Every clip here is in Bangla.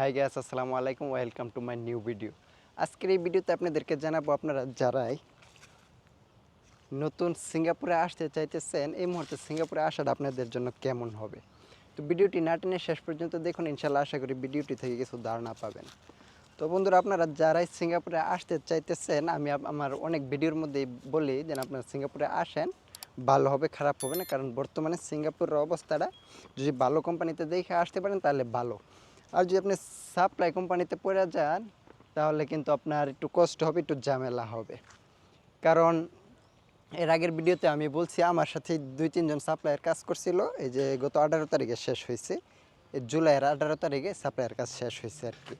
হাই গ্যাস আসসালামু আলাইকুম welcome to my new video আজকের এই ভিডিওতে আপনাদেরকে জানাব আপনারা যারাই নতুন সিঙ্গাপুরে আসতে চাইতেছেন, এই মুহূর্তে সিঙ্গাপুরে আসাটা আপনাদের জন্য কেমন হবে? তো ভিডিওটি না টেনে শেষ পর্যন্ত দেখুন ইনশাল্লাহ আশা করি ভিডিওটি থেকে কিছু ধারণা পাবেন। তো বন্ধুরা, আপনারা যারাই সিঙ্গাপুরে আসতে চাইতেছেন, আমি আমার অনেক ভিডিওর মধ্যেই বলি যেন আপনারা সিঙ্গাপুরে আসেন, ভালো হবে, খারাপ হবে না, কারণ বর্তমানে সিঙ্গাপুরের অবস্থাটা যদি ভালো কোম্পানিতে দেখে আসতে পারেন, তাহলে ভালো। আর যদি আপনি সাপ্লাই কোম্পানিতে পড়ে যান, তাহলে কিন্তু আপনার একটু কষ্ট হবে, একটু ঝামেলা হবে। কারণ এর আগের ভিডিওতে আমি বলছি, আমার সাথে দুই, তিনজন সাপ্লাইয়ের কাজ করছিল। এই যে গত আঠারো তারিখে শেষ হয়েছে। এই জুলাইয়ের আঠারো তারিখে সাপ্লাইয়ের কাজ শেষ হয়েছে আর কি।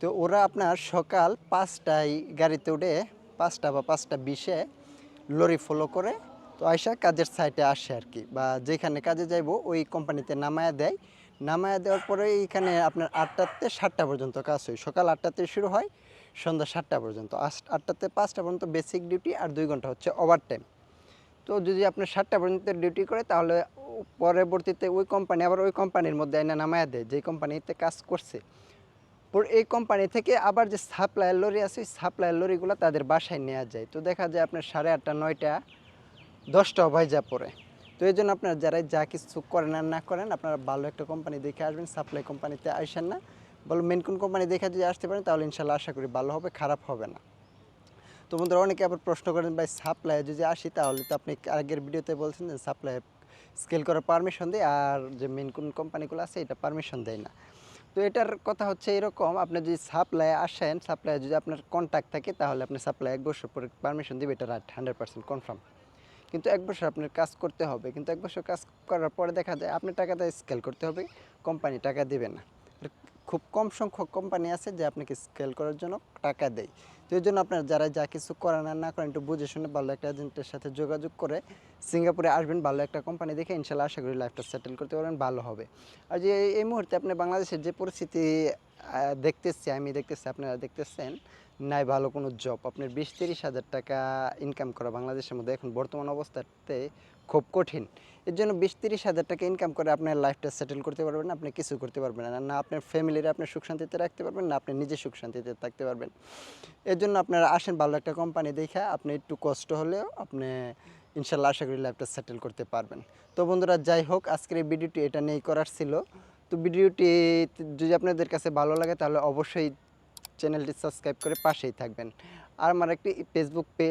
তো ওরা আপনার সকাল পাঁচটায় গাড়িতে উঠে পাঁচটা বা পাঁচটা বিশে লরি ফলো করে, তো আয়সা কাজের সাইটে আসে আর কি। বা যেখানে কাজে যাইবো, ওই কোম্পানিতে নামায়া দেয়। নামায়া দেওয়ার পরে এখানে আপনার আটটাতে সাতটা পর্যন্ত কাজ হয়। সকাল আটটাতে শুরু হয়, সন্ধ্যা সাতটা পর্যন্ত। আটটাতে পাঁচটা পর্যন্ত বেসিক ডিউটি আর দুই ঘণ্টা হচ্ছে ওভার টাইম তো যদি আপনার সাতটা পর্যন্ত ডিউটি করে, তাহলে পরবর্তীতে ওই কোম্পানি আবার ওই কোম্পানির মধ্যে আইনা নামায়া দেয়, যেই কোম্পানিতে কাজ করছে। পর এই কোম্পানি থেকে আবার যে সাপ্লাইয়ের লরি আছে, ওই সাপ্লাইয়ের লরিগুলো তাদের বাসায় নেওয়া যায়। তো দেখা যায় আপনার সাড়ে আটটা, নয়টা দশটা ভাইজা পড়ে। তো এই জন্য আপনারা যারাই যা কিছু করেন আর না করেন, আপনারা ভালো একটা কোম্পানি দেখে আসবেন সাপ্লাই কোম্পানিতে আসেন না। বলো মেন কোন কোম্পানি দেখে যদি আসতে পারেন, তাহলে ইনশাল্লাহ আশা করি ভালো হবে, খারাপ হবে না। তো বন্ধুরা, অনেকে আবার প্রশ্ন করেন, ভাই সাপ্লাই যদি আসি, তাহলে তো আপনি আগের ভিডিওতে বলছেন যে সাপ্লাই স্কেল করার পারমিশন দেয় আর যে মেন কোন কোম্পানিগুলো আছে, এটা পারমিশন দেয় না। তো এটার কথা হচ্ছে এরকম, আপনি যদি সাপ্লাই আসেন সাপ্লাই যদি আপনার কন্ট্যাক্ট থাকে, তাহলে আপনি সাপ্লাই এক বছর পরে পারমিশন দিবে, এটা হান্ড্রেড পার্সেন্ট কনফার্ম কিন্তু এক বছর আপনার কাজ করতে হবে। কিন্তু এক বছর কাজ করার পরে দেখা যায় আপনি টাকাটা স্কেল করতে হবে কোম্পানি টাকা দেবে না। খুব কম সংখ্যক কোম্পানি আছে যে আপনাকে স্কেল করার জন্য টাকা দেয়। তো এই জন্য আপনার যারা যা কিছু করেন আর না করেন একটু বুঝে শুনে ভালো একটা এজেন্টের সাথে যোগাযোগ করে সিঙ্গাপুরে আসবেন, ভালো একটা কোম্পানি দেখে ইনশাল্লাহ আশা করি লাইফটা সেটেল করতে পারবেন, ভালো হবে। আর যে এই- মুহূর্তে আপনি বাংলাদেশের যে পরিস্থিতি দেখতেছি, আমি দেখতেছি, আপনারা দেখতেছেন নাই ভালো কোনো জব আপনার বিশ তিরিশ হাজার টাকা ইনকাম করা বাংলাদেশের মধ্যে এখন বর্তমান অবস্থাতে খুব কঠিন। এর জন্য বিশ তিরিশ হাজার টাকা ইনকাম করে আপনার লাইফটা সেটেল করতে পারবেন আপনি কিছু করতে পারবেন না। না আপনার ফ্যামিলির আপনি সুখ শান্তিতে রাখতে পারবেন, না আপনি নিজে সুখ শান্তিতে থাকতে পারবেন। এর জন্য আপনারা আসেন ভালো একটা কোম্পানি দেখে, আপনি একটু কষ্ট হলেও আপনি ইনশাল্লাহ আশা করি লাইফটা সেটেল করতে পারবেন। তো বন্ধুরা, যাই হোক, আজকের এই ভিডিওটি এটা নিয়েই করার ছিল। তো ভিডিওটি যদি আপনাদের কাছে ভালো লাগে, তাহলে অবশ্যই চ্যানেলটি সাবস্ক্রাইব করে পাশেই থাকবেন। আর আমার একটি ফেসবুক পে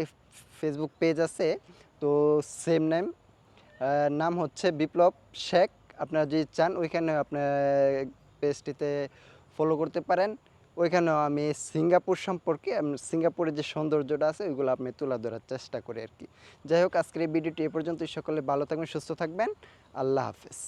ফেসবুক পেজ আছে, তো সেম নেম নাম হচ্ছে বিপ্লব শেখ। আপনারা যদি চান ওইখানে আপনার পেজটিতে ফলো করতে পারেন। ওইখানেও আমি সিঙ্গাপুর সম্পর্কে সিঙ্গাপুরের যে সৌন্দর্যটা আছে, ওইগুলো আপনি তুলে ধরার চেষ্টা করি আর কি। যাই হোক, আজকের এই ভিডিওটি এ পর্যন্তই। সকলে ভালো থাকবেন, সুস্থ থাকবেন। আল্লাহ হাফেজ।